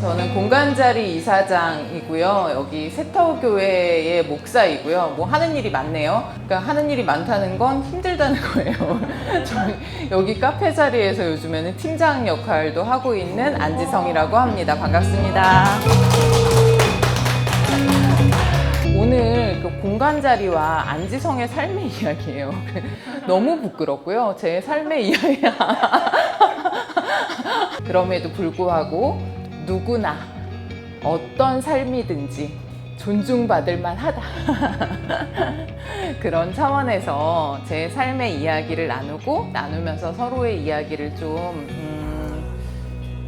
저는 공간자리 이사장이고요. 여기 세터교회의 목사이고요. 뭐 하는 일이 많네요. 그러니까 하는 일이 많다는 건 힘들다는 거예요. 저 여기 카페 자리에서 요즘에는 팀장 역할도 하고 있는 안지성이라고 합니다. 반갑습니다. 오늘 그 공간 자리와 안지성의 삶의 이야기예요. 너무 부끄럽고요. 제 삶의 이야기. 그럼에도 불구하고 누구나 어떤 삶이든지 존중받을 만하다. 그런 차원에서 제 삶의 이야기를 나누고 나누면서 서로의 이야기를 좀 음,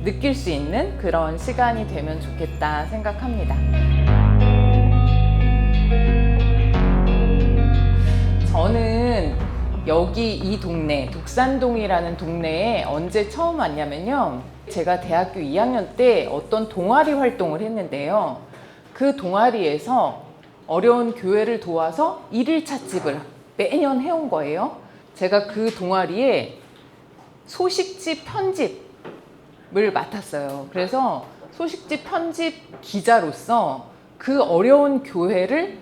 느낄 수 있는 그런 시간이 되면 좋겠다 생각합니다. 여기 이 동네, 독산동이라는 동네에 언제 처음 왔냐면요. 제가 대학교 2학년 때 어떤 동아리 활동을 했는데요. 그 동아리에서 어려운 교회를 도와서 일일 찻집을 매년 해온 거예요. 제가 그 동아리에 소식지 편집을 맡았어요. 그래서 소식지 편집 기자로서 그 어려운 교회를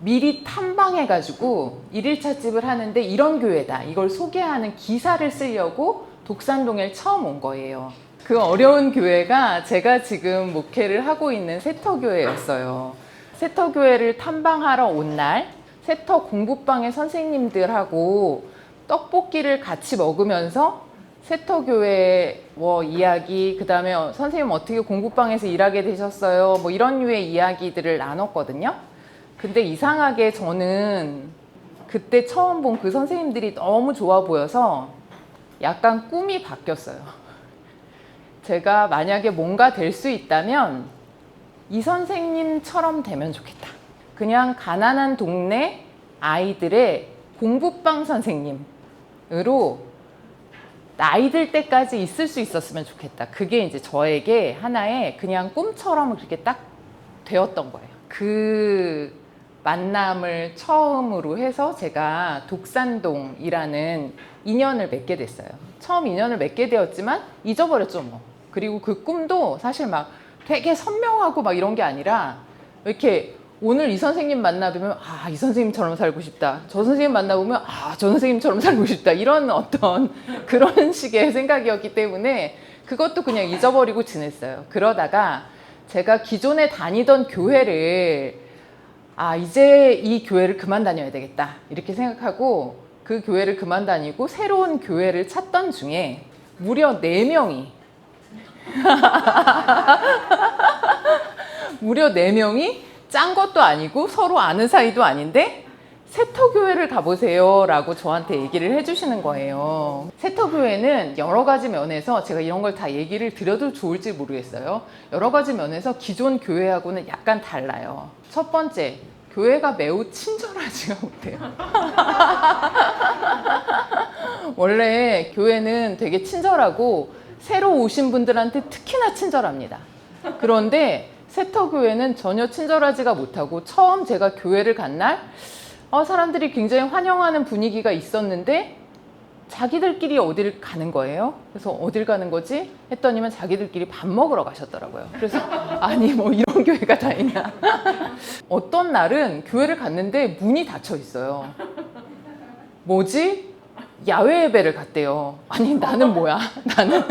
미리 탐방해가지고 일일차 집을 하는데 이런 교회다. 이걸 소개하는 기사를 쓰려고 독산동에 처음 온 거예요. 그 어려운 교회가 제가 지금 목회를 하고 있는 세터교회였어요. 세터교회를 탐방하러 온 날, 세터 공부방의 선생님들하고 떡볶이를 같이 먹으면서 세터교회 뭐 이야기, 그 다음에 선생님 어떻게 공부방에서 일하게 되셨어요? 뭐 이런 류의 이야기들을 나눴거든요. 근데 이상하게 저는 그때 처음 본 그 선생님들이 너무 좋아 보여서 약간 꿈이 바뀌었어요. 제가 만약에 뭔가 될 수 있다면 이 선생님처럼 되면 좋겠다. 그냥 가난한 동네 아이들의 공부방 선생님으로 나이 들 때까지 있을 수 있었으면 좋겠다. 그게 이제 저에게 하나의 그냥 꿈처럼 그렇게 딱 되었던 거예요. 그 만남을 처음으로 해서 제가 독산동이라는 인연을 맺게 됐어요. 처음 인연을 맺게 되었지만 잊어버렸죠, 뭐. 그리고 그 꿈도 사실 막 되게 선명하고 막 이런 게 아니라 이렇게 오늘 이 선생님 만나보면 아, 이 선생님처럼 살고 싶다. 저 선생님 만나보면 아, 저 선생님처럼 살고 싶다. 이런 어떤 그런 식의 생각이었기 때문에 그것도 그냥 잊어버리고 지냈어요. 그러다가 제가 기존에 다니던 교회를 아, 이제 이 교회를 그만 다녀야 되겠다. 이렇게 생각하고 그 교회를 그만 다니고 새로운 교회를 찾던 중에 무려 4명이 무려 4명이 짠 것도 아니고 서로 아는 사이도 아닌데 세터교회를 가보세요 라고 저한테 얘기를 해주시는 거예요. 세터교회는 여러 가지 면에서 제가 이런 걸 다 얘기를 드려도 좋을지 모르겠어요. 여러 가지 면에서 기존 교회하고는 약간 달라요. 첫 번째, 교회가 매우 친절하지가 못해요. 원래 교회는 되게 친절하고 새로 오신 분들한테 특히나 친절합니다. 그런데 세터교회는 전혀 친절하지가 못하고 처음 제가 교회를 간 날 어, 사람들이 굉장히 환영하는 분위기가 있었는데 자기들끼리 어딜 가는 거예요. 그래서 어딜 가는 거지? 했더니만 자기들끼리 밥 먹으러 가셨더라고요. 그래서 아니 뭐 이런 교회가 다 있냐. 어떤 날은 교회를 갔는데 문이 닫혀 있어요. 뭐지? 야외 예배를 갔대요. 아니 나는 뭐야? 나는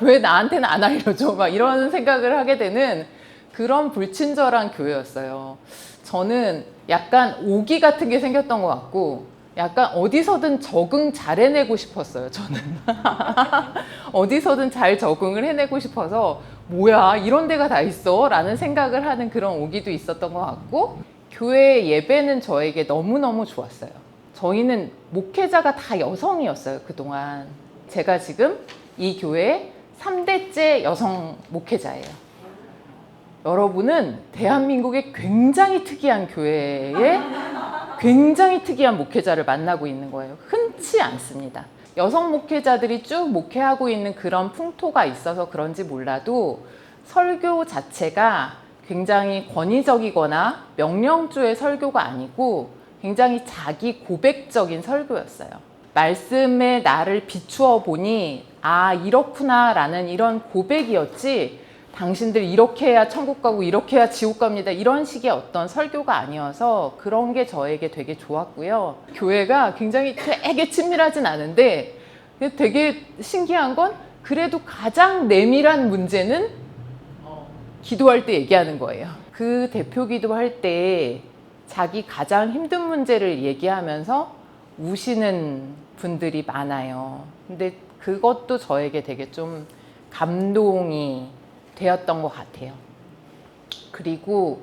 왜 나한테는 안 알려줘? 막 이런 생각을 하게 되는 그런 불친절한 교회였어요. 저는 약간 오기 같은 게 생겼던 것 같고 약간 어디서든 적응 잘 해내고 싶었어요. 저는 어디서든 잘 적응을 해내고 싶어서 뭐야 이런 데가 다 있어 라는 생각을 하는 그런 오기도 있었던 것 같고 교회 예배는 저에게 너무너무 좋았어요. 저희는 목회자가 다 여성이었어요, 그동안. 제가 지금 이 교회 3대째 여성 목회자예요. 여러분은 대한민국의 굉장히 특이한 교회에 굉장히 특이한 목회자를 만나고 있는 거예요. 흔치 않습니다. 여성 목회자들이 쭉 목회하고 있는 그런 풍토가 있어서 그런지 몰라도 설교 자체가 굉장히 권위적이거나 명령주의 설교가 아니고 굉장히 자기 고백적인 설교였어요. 말씀에 나를 비추어 보니 아 이렇구나 라는 이런 고백이었지 당신들 이렇게 해야 천국 가고 이렇게 해야 지옥 갑니다. 이런 식의 어떤 설교가 아니어서 그런 게 저에게 되게 좋았고요. 교회가 굉장히 되게 친밀하진 않은데 되게 신기한 건 그래도 가장 내밀한 문제는 기도할 때 얘기하는 거예요. 그 대표 기도할 때 자기 가장 힘든 문제를 얘기하면서 우시는 분들이 많아요. 근데 그것도 저에게 되게 좀 감동이 되었던 것 같아요. 그리고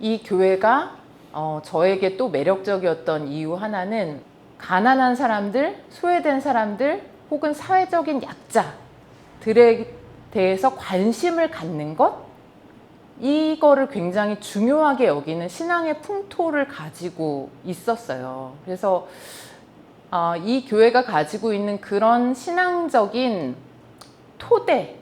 이 교회가 어, 저에게 또 매력적이었던 이유 하나는 가난한 사람들, 소외된 사람들, 혹은 사회적인 약자들에 대해서 관심을 갖는 것, 이거를 굉장히 중요하게 여기는 신앙의 풍토를 가지고 있었어요. 그래서 어, 이 교회가 가지고 있는 그런 신앙적인 토대,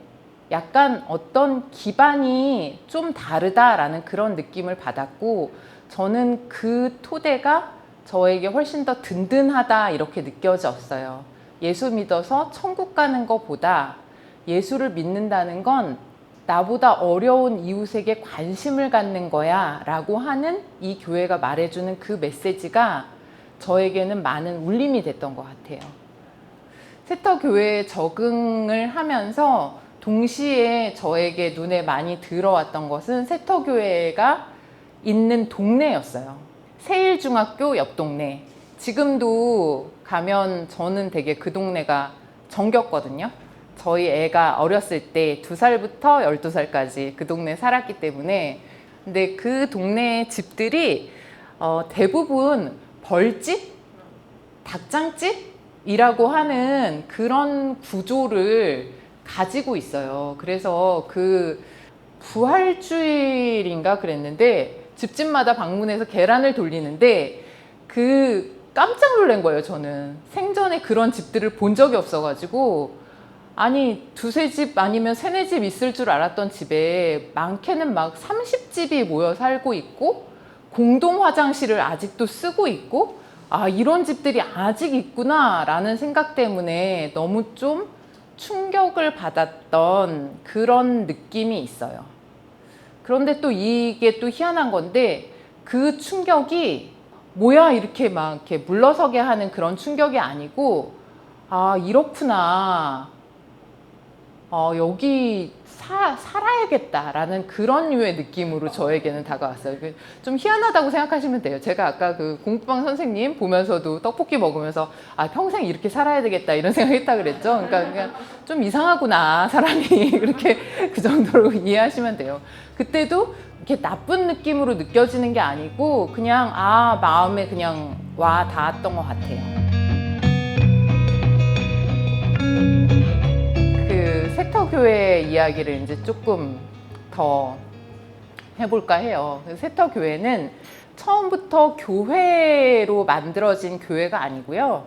약간 어떤 기반이 좀 다르다라는 그런 느낌을 받았고, 저는 그 토대가 저에게 훨씬 더 든든하다 이렇게 느껴졌어요. 예수 믿어서 천국 가는 것보다 예수를 믿는다는 건 나보다 어려운 이웃에게 관심을 갖는 거야 라고 하는 이 교회가 말해주는 그 메시지가 저에게는 많은 울림이 됐던 것 같아요. 세터 교회에 적응을 하면서 동시에 저에게 눈에 많이 들어왔던 것은 세터 교회가 있는 동네였어요. 세일중학교 옆 동네. 지금도 가면 저는 되게 그 동네가 정겹거든요. 저희 애가 어렸을 때 두 살부터 12살까지 그 동네에 살았기 때문에 근데 그 동네 집들이 어, 대부분 벌집, 닭장집 이라고 하는 그런 구조를 가지고 있어요. 그래서 그 부활주일인가 그랬는데 집집마다 방문해서 계란을 돌리는데 그 깜짝 놀란 거예요, 저는. 생전에 그런 집들을 본 적이 없어가지고 아니 두세 집 아니면 세네 집 있을 줄 알았던 집에 많게는 막 30집이 모여 살고 있고 공동 화장실을 아직도 쓰고 있고 아 이런 집들이 아직 있구나 라는 생각 때문에 너무 좀 충격을 받았던 그런 느낌이 있어요. 그런데 또 이게 또 희한한 건데 그 충격이 뭐야 이렇게 막 이렇게 물러서게 하는 그런 충격이 아니고 아 이렇구나 어, 여기 사, 살아야겠다라는 그런 류의 느낌으로 저에게는 다가왔어요. 그좀 희한하다고 생각하시면 돼요. 제가 아까 그 공부방 선생님 보면서도 떡볶이 먹으면서 아, 평생 이렇게 살아야 되겠다 이런 생각 했다 그랬죠. 그러니까 그냥 좀 이상하구나 사람이 그렇게 그 정도로 이해하시면 돼요. 그때도 이렇게 나쁜 느낌으로 느껴지는 게 아니고 그냥 아 마음에 그냥 와 닿았던 것 같아요. 세터 교회 이야기를 이제 조금 더 해볼까 해요. 그 세터 교회는 처음부터 교회로 만들어진 교회가 아니고요.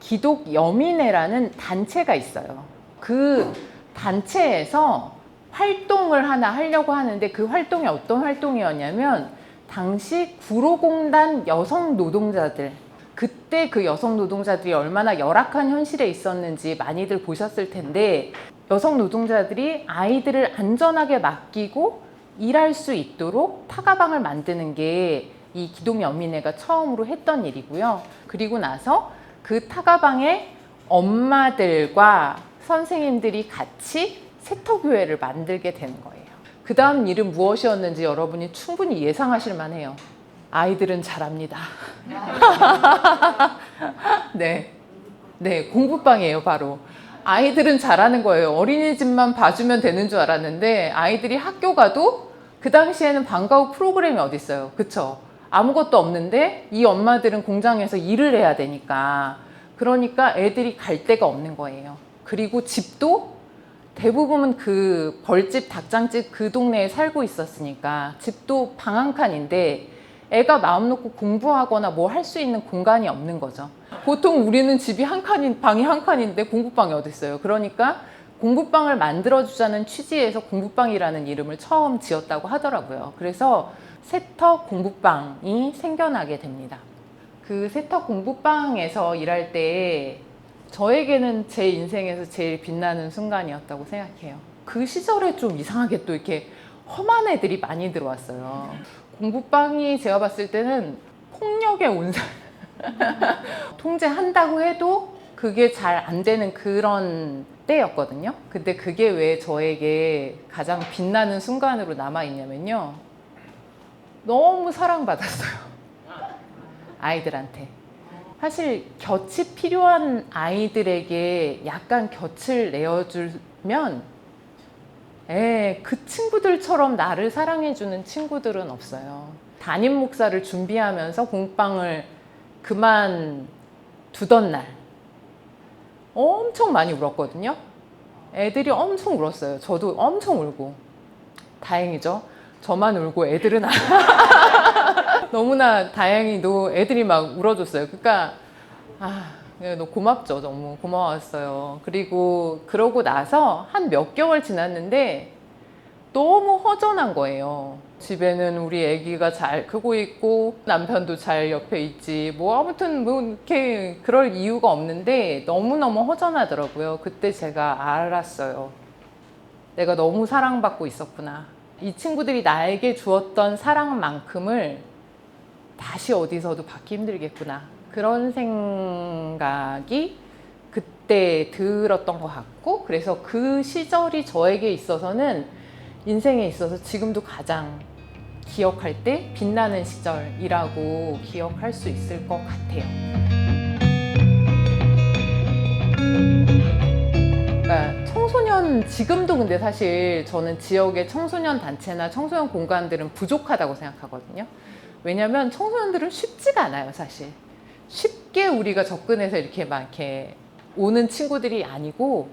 기독 여민회라는 단체가 있어요. 그 단체에서 활동을 하나 하려고 하는데 그 활동이 어떤 활동이었냐면 당시 구로공단 여성 노동자들 그때 그 여성 노동자들이 얼마나 열악한 현실에 있었는지 많이들 보셨을 텐데 여성 노동자들이 아이들을 안전하게 맡기고 일할 수 있도록 타가방을 만드는 게 이 기독연민회가 처음으로 했던 일이고요. 그리고 나서 그 타가방에 엄마들과 선생님들이 같이 세터교회를 만들게 되는 거예요. 그 다음 일은 무엇이었는지 여러분이 충분히 예상하실 만해요. 아이들은 잘합니다. 네. 네, 공부방이에요, 바로. 아이들은 잘하는 거예요. 어린이집만 봐주면 되는 줄 알았는데, 아이들이 학교 가도 그 당시에는 방과 후 프로그램이 어디 있어요. 그쵸? 아무것도 없는데, 이 엄마들은 공장에서 일을 해야 되니까. 그러니까 애들이 갈 데가 없는 거예요. 그리고 집도 대부분은 그 벌집, 닭장집 그 동네에 살고 있었으니까 집도 방 한 칸인데 애가 마음 놓고 공부하거나 뭐 할 수 있는 공간이 없는 거죠. 보통 우리는 집이 한 칸인, 방이 한 칸인데 공부방이 어디 있어요. 그러니까 공부방을 만들어주자는 취지에서 공부방이라는 이름을 처음 지었다고 하더라고요. 그래서 세터 공부방이 생겨나게 됩니다. 그 세터 공부방에서 일할 때 저에게는 제 인생에서 제일 빛나는 순간이었다고 생각해요. 그 시절에 좀 이상하게 또 이렇게 험한 애들이 많이 들어왔어요. 공부방이 제가 봤을 때는 폭력의 온상. 통제한다고 해도 그게 잘 안 되는 그런 때였거든요. 근데 그게 왜 저에게 가장 빛나는 순간으로 남아있냐면요. 너무 사랑받았어요. 아이들한테. 사실 곁이 필요한 아이들에게 약간 곁을 내어주면 에, 그 친구들처럼 나를 사랑해주는 친구들은 없어요. 담임 목사를 준비하면서 공방을 그만 두던 날 엄청 많이 울었거든요. 애들이 엄청 울었어요. 저도 엄청 울고 다행이죠. 저만 울고 애들은 안- 너무나 다행히도 애들이 막 울어줬어요. 그러니까 아, 예, 너무 고맙죠. 너무 고마웠어요. 그리고 그러고 나서 한 몇 개월 지났는데 너무 허전한 거예요. 집에는 우리 아기가 잘 크고 있고 남편도 잘 옆에 있지. 뭐 아무튼 뭐 이렇게 그럴 이유가 없는데 너무너무 허전하더라고요. 그때 제가 알았어요. 내가 너무 사랑받고 있었구나. 이 친구들이 나에게 주었던 사랑만큼을 다시 어디서도 받기 힘들겠구나. 그런 생각이 그때 들었던 것 같고, 그래서 그 시절이 저에게 있어서는 인생에 있어서 지금도 가장 기억할 때 빛나는 시절이라고 기억할 수 있을 것 같아요. 그러니까 청소년 지금도 근데 사실 저는 지역의 청소년 단체나 청소년 공간들은 부족하다고 생각하거든요. 왜냐하면 청소년들은 쉽지가 않아요, 사실. 쉽게 우리가 접근해서 이렇게 막 이렇게 오는 친구들이 아니고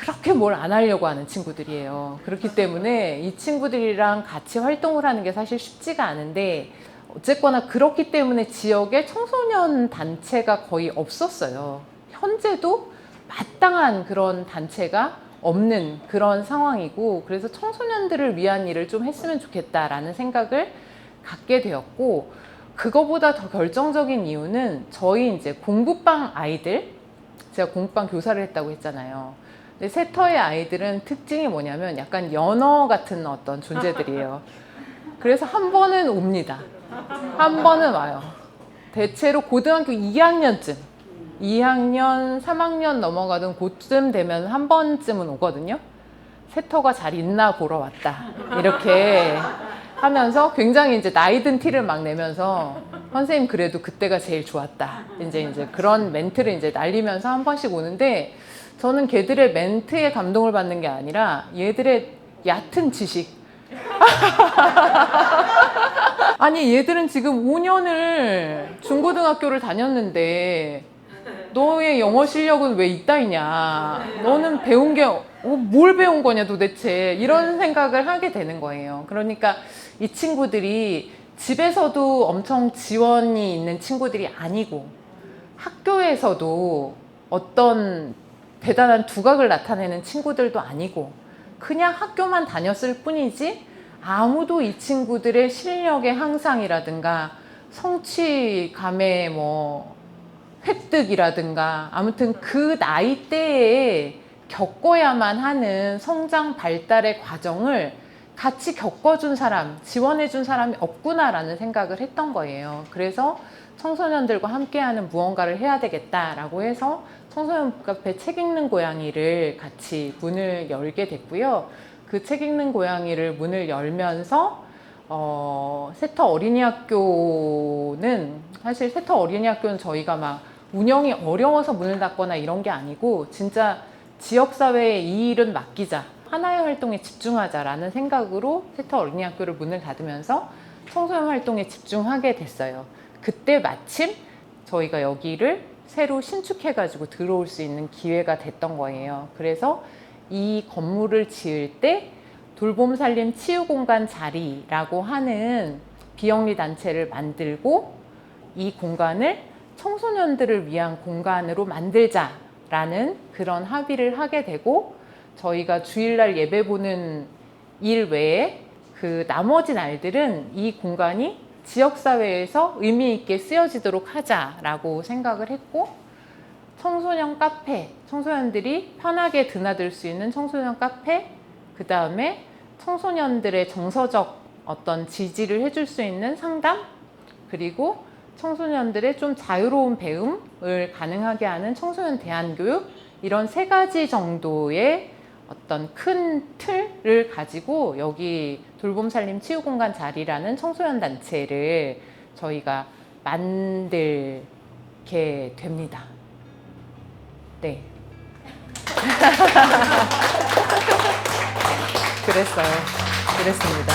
그렇게 뭘 안 하려고 하는 친구들이에요. 그렇기 때문에 이 친구들이랑 같이 활동을 하는 게 사실 쉽지가 않은데 어쨌거나 그렇기 때문에 지역에 청소년 단체가 거의 없었어요. 현재도 마땅한 그런 단체가 없는 그런 상황이고 그래서 청소년들을 위한 일을 좀 했으면 좋겠다라는 생각을 갖게 되었고 그거보다 더 결정적인 이유는 저희 이제 공부방 아이들 제가 공부방 교사를 했다고 했잖아요. 근데 세터의 아이들은 특징이 뭐냐면 약간 연어 같은 어떤 존재들이에요. 그래서 한 번은 옵니다. 한 번은 와요. 대체로 고등학교 2학년쯤, 2학년, 3학년 넘어가던 그쯤 되면 한 번쯤은 오거든요. 세터가 잘 있나 보러 왔다. 이렇게 하면서 굉장히 이제 나이든 티를 막 내면서 선생님 그래도 그때가 제일 좋았다. 이제 이제 그런 멘트를 이제 날리면서 한 번씩 오는데 저는 걔들의 멘트에 감동을 받는 게 아니라 얘들의 얕은 지식. 아니 얘들은 지금 5년을 중고등학교를 다녔는데 너의 영어 실력은 왜 이따이냐? 너는 배운 게 어, 뭘 배운 거냐 도대체 이런 생각을 하게 되는 거예요. 그러니까 이 친구들이 집에서도 엄청 지원이 있는 친구들이 아니고 학교에서도 어떤 대단한 두각을 나타내는 친구들도 아니고 그냥 학교만 다녔을 뿐이지 아무도 이 친구들의 실력의 향상이라든가 성취감의 뭐 획득이라든가 아무튼 그 나이대에 겪어야만 하는 성장 발달의 과정을 같이 겪어준 사람, 지원해준 사람이 없구나라는 생각을 했던 거예요. 그래서 청소년들과 함께하는 무언가를 해야 되겠다라고 해서 청소년 카페 책 읽는 고양이를 같이 문을 열게 됐고요. 그 책 읽는 고양이를 문을 열면서 어, 세터 어린이 학교는 사실 세터 어린이 학교는 저희가 막 운영이 어려워서 문을 닫거나 이런 게 아니고 진짜 지역사회에 이 일은 맡기자 하나의 활동에 집중하자라는 생각으로 세터 어린이 학교를 문을 닫으면서 청소년 활동에 집중하게 됐어요. 그때 마침 저희가 여기를 새로 신축해가지고 들어올 수 있는 기회가 됐던 거예요. 그래서 이 건물을 지을 때 돌봄 살림 치유 공간 자리라고 하는 비영리 단체를 만들고 이 공간을 청소년들을 위한 공간으로 만들자라는 그런 합의를 하게 되고 저희가 주일날 예배 보는 일 외에 그 나머지 날들은 이 공간이 지역사회에서 의미 있게 쓰여지도록 하자라고 생각을 했고 청소년 카페, 청소년들이 편하게 드나들 수 있는 청소년 카페, 그 다음에 청소년들의 정서적 어떤 지지를 해줄 수 있는 상담, 그리고 청소년들의 좀 자유로운 배움을 가능하게 하는 청소년 대안교육, 이런 세 가지 정도의 어떤 큰 틀을 가지고 여기 돌봄살림 치유공간 자리라는 청소년 단체를 저희가 만들게 됩니다. 네. 그랬어요. 그랬습니다.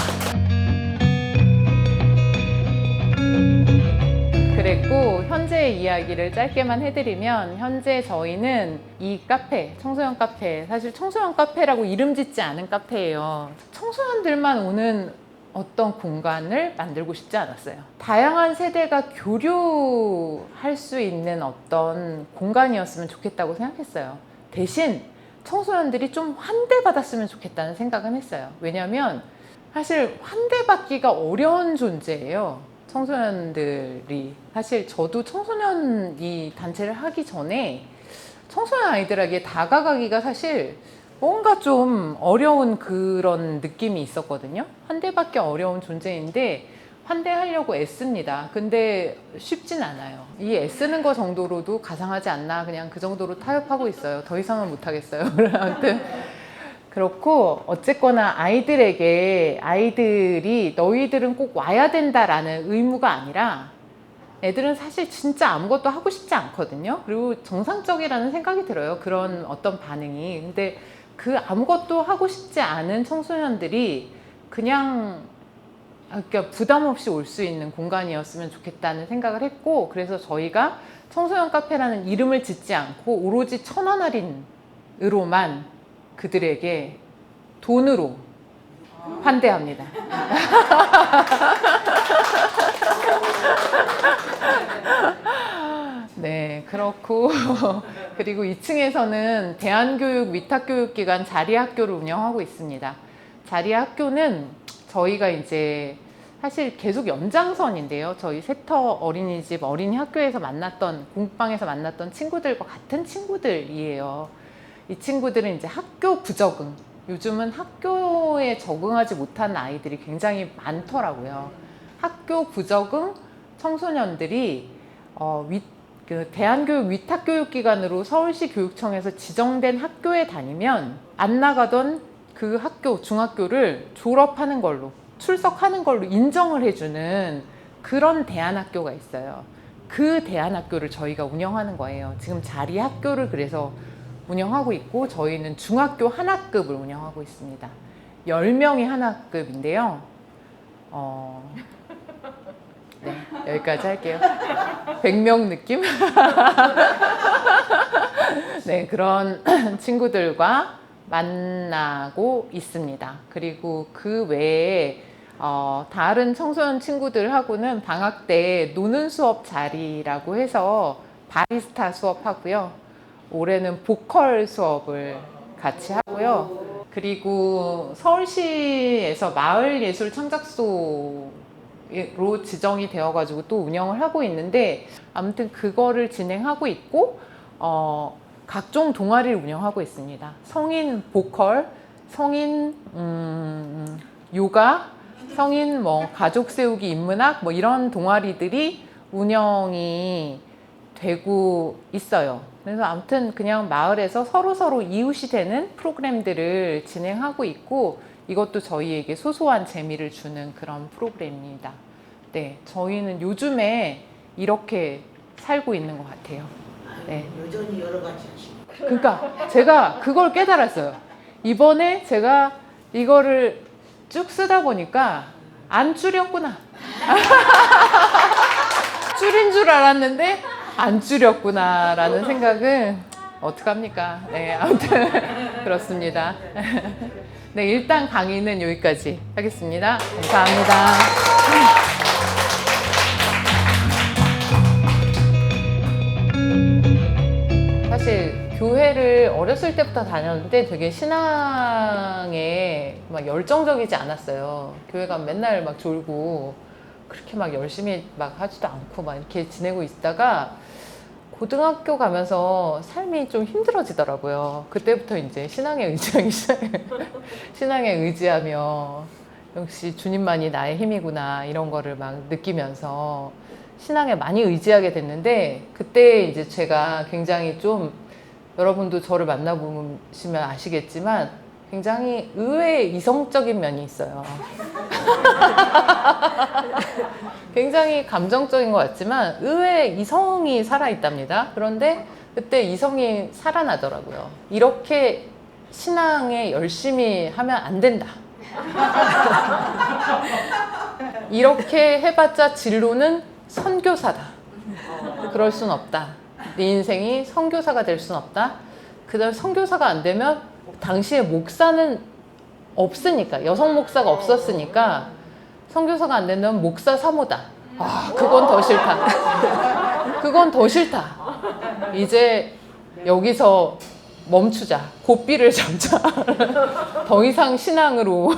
그랬고 현재 이야기를 짧게만 해드리면 현재 저희는 이 카페 청소년 카페 사실 청소년 카페라고 이름 짓지 않은 카페예요 청소년들만 오는 어떤 공간을 만들고 싶지 않았어요 다양한 세대가 교류할 수 있는 어떤 공간이었으면 좋겠다고 생각했어요 대신 청소년들이 좀 환대받았으면 좋겠다는 생각은 했어요 왜냐하면 사실 환대받기가 어려운 존재예요. 청소년들이 사실 저도 청소년 이 단체를 하기 전에 청소년 아이들에게 다가가기가 사실 뭔가 좀 어려운 그런 느낌이 있었거든요. 환대받기 어려운 존재인데 환대하려고 애씁니다. 근데 쉽진 않아요. 이 애쓰는 거 정도로도 가상하지 않나 그냥 그 정도로 타협하고 있어요. 더 이상은 못하겠어요. 아무튼 그렇고 어쨌거나 아이들에게 아이들이 너희들은 꼭 와야 된다라는 의무가 아니라 애들은 사실 진짜 아무것도 하고 싶지 않거든요. 그리고 정상적이라는 생각이 들어요. 그런 어떤 반응이. 근데 그 아무것도 하고 싶지 않은 청소년들이 그냥 아, 그러니까 부담 없이 올 수 있는 공간이었으면 좋겠다는 생각을 했고 그래서 저희가 청소년 카페라는 이름을 짓지 않고 오로지 천원 할인으로만 그들에게 돈으로 환대합니다. 네, 그렇고 그리고 2층에서는 대한교육 위탁교육기관 자리학교를 운영하고 있습니다. 자리학교는 저희가 이제 사실 계속 연장선인데요. 저희 세터 어린이집 어린이 학교에서 만났던 공방에서 만났던 친구들과 같은 친구들이에요. 이 친구들은 이제 학교 부적응. 요즘은 학교에 적응하지 못한 아이들이 굉장히 많더라고요. 학교 부적응 청소년들이 어, 위, 그 대한교육 위탁교육기관으로 서울시 교육청에서 지정된 학교에 다니면 안 나가던 그 학교 중학교를 졸업하는 걸로 출석하는 걸로 인정을 해주는 그런 대안학교가 있어요. 그 대안학교를 저희가 운영하는 거예요. 지금 자리 학교를 그래서 운영하고 있고 저희는 중학교 하나급을 운영하고 있습니다. 10명이 하나급인데요. 어, 네, 여기까지 할게요. 100명 느낌? 네, 그런 친구들과 만나고 있습니다. 그리고 그 외에 어, 다른 청소년 친구들하고는 방학 때 노는 수업 자리라고 해서 바리스타 수업하고요. 올해는 보컬 수업을 같이 하고요. 그리고 서울시에서 마을예술 창작소로 지정이 되어가지고 또 운영을 하고 있는데 아무튼 그거를 진행하고 있고 어, 각종 동아리를 운영하고 있습니다. 성인 보컬, 성인 음, 요가, 성인 뭐 가족 세우기 인문학 뭐 이런 동아리들이 운영이 되고 있어요. 그래서 아무튼 그냥 마을에서 서로 서로 이웃이 되는 프로그램들을 진행하고 있고 이것도 저희에게 소소한 재미를 주는 그런 프로그램입니다. 네, 저희는 요즘에 이렇게 살고 있는 것 같아요. 네. 여전히 여러 가지 하시고 그러니까 제가 그걸 깨달았어요. 이번에 제가 이거를 쭉 쓰다 보니까 안 줄였구나. 줄인 줄 알았는데 안 줄였구나라는 생각을 어떡합니까? 네, 아무튼 그렇습니다. 네, 일단 강의는 여기까지 하겠습니다. 감사합니다. 교회를 어렸을 때부터 다녔는데 되게 신앙에 막 열정적이지 않았어요. 교회 가면 맨날 막 졸고 그렇게 막 열심히 막 하지도 않고 막 이렇게 지내고 있다가 고등학교 가면서 삶이 좀 힘들어지더라고요. 그때부터 이제 신앙에 의지하기 시작해. 신앙에 의지하며 역시 주님만이 나의 힘이구나 이런 거를 막 느끼면서 신앙에 많이 의지하게 됐는데 그때 이제 제가 굉장히 좀 여러분도 저를 만나보시면 아시겠지만 굉장히 의외의 이성적인 면이 있어요. 굉장히 감정적인 것 같지만 의외의 이성이 살아있답니다. 그런데 그때 이성이 살아나더라고요. 이렇게 신앙에 열심히 하면 안 된다. 이렇게 해봤자 진로는 선교사다. 그럴 순 없다. 네 인생이 선교사가 될순 없다. 그다음 선교사가 안 되면 당시에 목사는 없으니까 여성 목사가 없었으니까 선교사가 안 되면 목사 사모다. 아, 그건 더 싫다. 그건 더 싫다. 이제 여기서 멈추자. 고삐를 잡자. 더 이상 신앙으로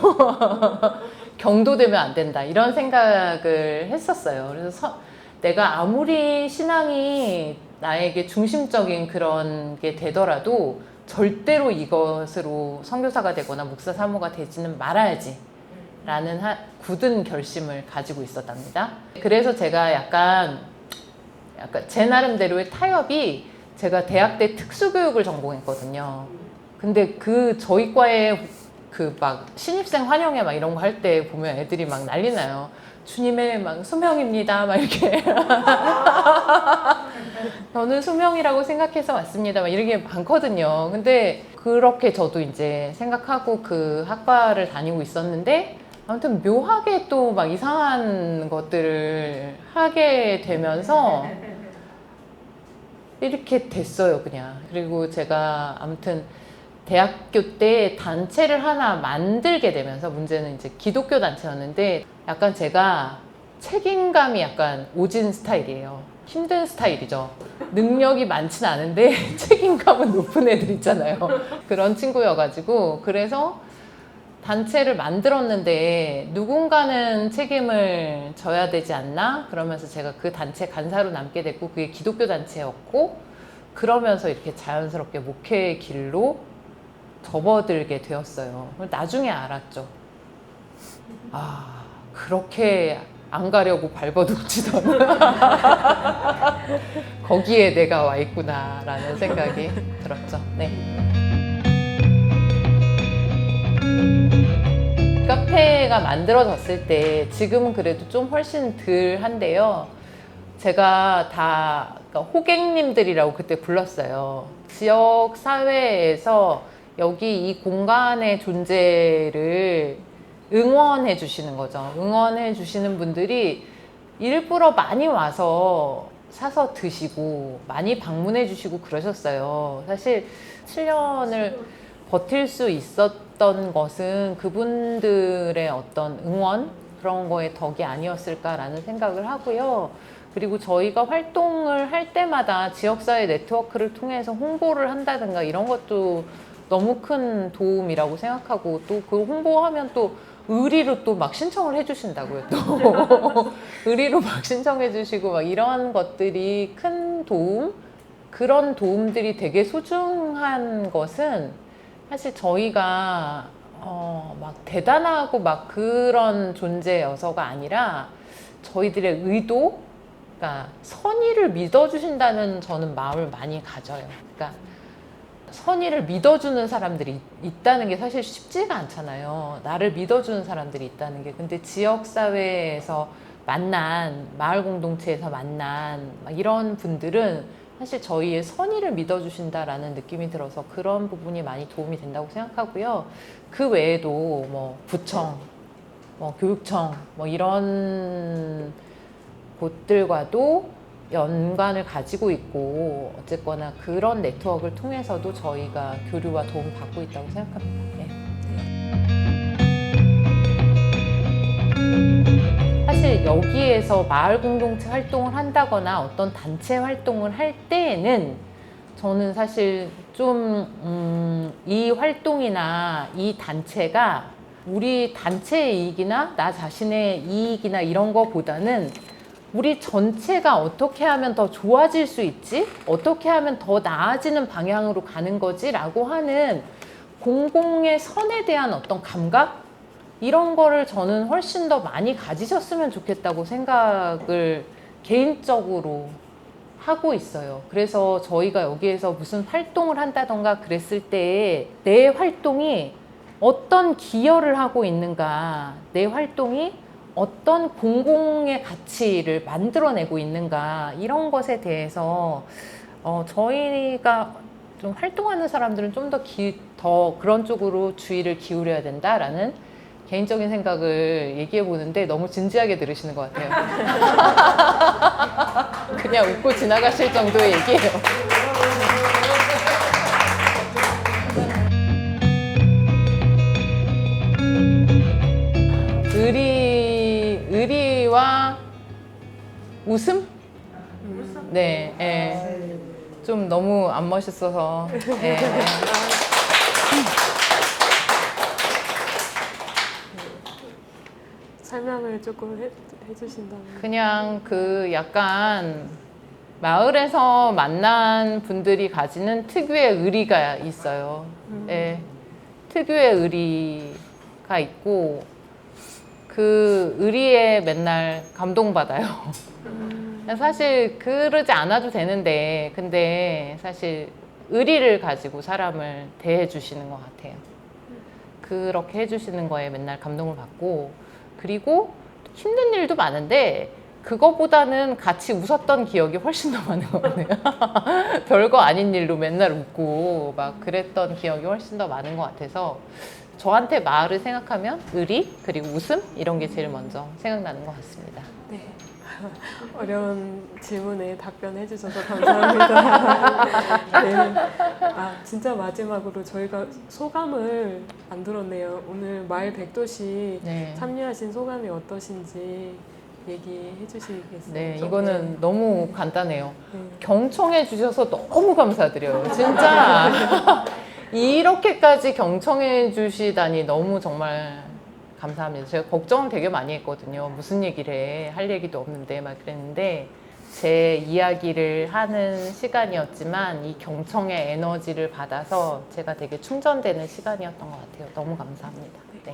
경도되면 안 된다. 이런 생각을 했었어요. 그래서 서- 내가 아무리 신앙이 나에게 중심적인 그런 게 되더라도 절대로 이것으로 선교사가 되거나 목사 사모가 되지는 말아야지. 라는 하- 굳은 결심을 가지고 있었답니다. 그래서 제가 약간, 약간 제 나름대로의 타협이 제가 대학 때 특수교육을 전공했거든요. 근데 그 저희 과에 그 막 신입생 환영회 막 이런 거 할 때 보면 애들이 막 난리 나요. 주님의 막 수명입니다. 막 이렇게. 저는 수명이라고 생각해서 왔습니다. 막 이런 게 많거든요. 근데 그렇게 저도 이제 생각하고 그 학과를 다니고 있었는데 아무튼 묘하게 또 막 이상한 것들을 하게 되면서 이렇게 됐어요, 그냥. 그리고 제가 아무튼 대학교 때 단체를 하나 만들게 되면서 문제는 이제 기독교 단체였는데 약간 제가 책임감이 약간 오진 스타일이에요. 힘든 스타일이죠. 능력이 많진 않은데 책임감은 높은 애들 있잖아요. 그런 친구여가지고 그래서 단체를 만들었는데 누군가는 책임을 져야 되지 않나? 그러면서 제가 그 단체 간사로 남게 됐고 그게 기독교 단체였고 그러면서 이렇게 자연스럽게 목회의 길로 접어들게 되었어요. 나중에 알았죠. 아, 그렇게 안 가려고 발버둥 치던 거기에 내가 와 있구나라는 생각이 들었죠. 네. 카페가 만들어졌을 때 지금은 그래도 좀 훨씬 덜 한데요. 제가 다 그러니까 호객님들이라고 그때 불렀어요. 지역 사회에서 여기 이 공간의 존재를 응원해 주시는 거죠. 응원해 주시는 분들이 일부러 많이 와서 사서 드시고 많이 방문해 주시고 그러셨어요. 사실 7년을 버틸 수 있었던 것은 그분들의 어떤 응원 그런 거에 덕이 아니었을까라는 생각을 하고요. 그리고 저희가 활동을 할 때마다 지역사회 네트워크를 통해서 홍보를 한다든가 이런 것도 너무 큰 도움이라고 생각하고 또 그 홍보하면 또 의리로 또 막 신청을 해주신다고요. 또 의리로 막 신청해주시고 막 이런 것들이 큰 도움 그런 도움들이 되게 소중한 것은 사실 저희가 어, 막 대단하고 막 그런 존재여서가 아니라 저희들의 의도, 그러니까 선의를 믿어주신다는 저는 마음을 많이 가져요. 그러니까 선의를 믿어주는 사람들이 있- 있다는 게 사실 쉽지가 않잖아요. 나를 믿어주는 사람들이 있다는 게. 근데 지역사회에서 만난, 마을 공동체에서 만난 막 이런 분들은 사실 저희의 선의를 믿어주신다라는 느낌이 들어서 그런 부분이 많이 도움이 된다고 생각하고요. 그 외에도 뭐 구청, 뭐 교육청, 뭐 이런 곳들과도 연관을 가지고 있고 어쨌거나 그런 네트워크를 통해서도 저희가 교류와 도움 받고 있다고 생각합니다. 네. 사실 여기에서 마을 공동체 활동을 한다거나 어떤 단체 활동을 할 때에는 저는 사실 좀, 음, 이 활동이나 이 단체가 우리 단체의 이익이나 나 자신의 이익이나 이런 거보다는 우리 전체가 어떻게 하면 더 좋아질 수 있지? 어떻게 하면 더 나아지는 방향으로 가는 거지? 라고 하는 공공의 선에 대한 어떤 감각? 이런 거를 저는 훨씬 더 많이 가지셨으면 좋겠다고 생각을 개인적으로 하고 있어요. 그래서 저희가 여기에서 무슨 활동을 한다던가 그랬을 때 내 활동이 어떤 기여를 하고 있는가, 내 활동이 어떤 공공의 가치를 만들어내고 있는가, 이런 것에 대해서 어, 저희가 좀 활동하는 사람들은 좀 더 더 그런 쪽으로 주의를 기울여야 된다라는 개인적인 생각을 얘기해 보는데 너무 진지하게 들으시는 것 같아요. 그냥 웃고 지나가실 정도의 얘기예요. 웃음? 네, 예. 좀 너무 안 멋있어서. 예. 설명을 조금 해, 해주신다면 그냥 그 약간 마을에서 만난 분들이 가지는 특유의 의리가 있어요. 예. 특유의 의리가 있고 그 의리에 맨날 감동받아요. 사실 그러지 않아도 되는데 근데 사실 의리를 가지고 사람을 대해 주시는 것 같아요. 그렇게 해주시는 거에 맨날 감동을 받고 그리고 힘든 일도 많은데 그거보다는 같이 웃었던 기억이 훨씬 더 많은 것 같아요. 별거 아닌 일로 맨날 웃고 막 그랬던 기억이 훨씬 더 많은 것 같아서 저한테 마을을 생각하면 의리 그리고 웃음 이런 게 제일 먼저 생각나는 것 같습니다. 네 어려운 질문에 답변해 주셔서 감사합니다. 네. 아 진짜 마지막으로 저희가 소감을 안 들었네요. 오늘 마을 백도시 네. 참여하신 소감이 어떠신지 얘기해 주시겠어요? 네, 이거는 너무 간단해요. 네. 경청해 주셔서 너무 감사드려요. 진짜 이렇게까지 경청해 주시다니 너무 정말 감사합니다. 제가 걱정을 되게 많이 했거든요. 무슨 얘기를 해? 할 얘기도 없는데 막 그랬는데 제 이야기를 하는 시간이었지만 이 경청의 에너지를 받아서 제가 되게 충전되는 시간이었던 것 같아요. 너무 감사합니다. 네.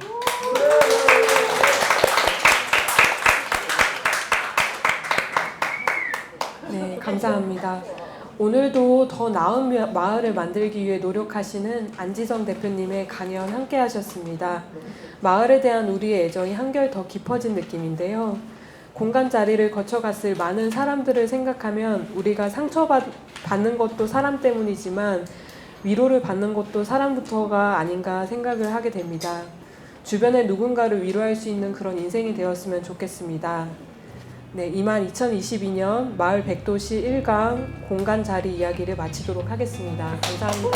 네, 감사합니다. 오늘도 더 나은 마- 마을을 만들기 위해 노력하시는 안지성 대표님의 강연 함께 하셨습니다. 마을에 대한 우리의 애정이 한결 더 깊어진 느낌인데요. 공간 자리를 거쳐갔을 많은 사람들을 생각하면 우리가 상처받는 것도 사람 때문이지만 위로를 받는 것도 사람부터가 아닌가 생각을 하게 됩니다. 주변의 누군가를 위로할 수 있는 그런 인생이 되었으면 좋겠습니다. 네, 이만 2022년 마을 백도시 1강 공간 자리 이야기를 마치도록 하겠습니다. 감사합니다.